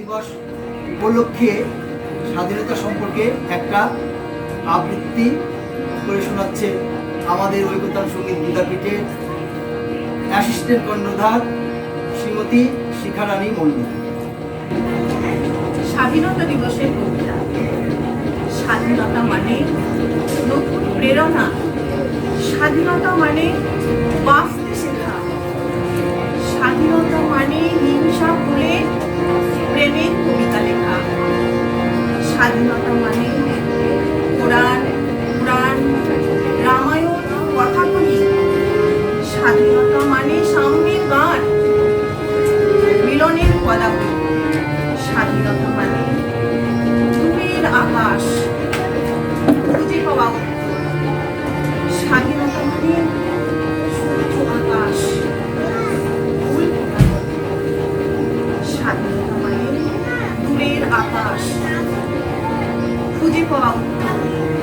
দিবস উপলক্ষে স্বাধীনতা সম্পর্কে একটা আবৃত্তি করে শোনাচ্ছে আমাদের ঐকতান সংগীত বিদ্যাপীঠের অ্যাসিস্ট্যান্ট কর্ণধার শ্রীমতী শিখারানী মণ্ডল। স্বাধীনতা দিবসের কবিতা। স্বাধীনতা মানে নতুন প্রেরণা। স্বাধীনতা মানে বাঁচতে স্বাধীনতা মানে কোরআন পুরাণ, রামায়ণ কথা কথাগুলি। স্বাধীনতা মানে সাম্যের গান, মিলনের পদাবলী। স্বাধীনতা মানে দূরের আকাশ, খুঁজে পাওয়া। স্বাধীনতা মানে আকাশ স্বাধীনতা মানে দূরের আকাশ। খুঁজে পাওয়া উত্তর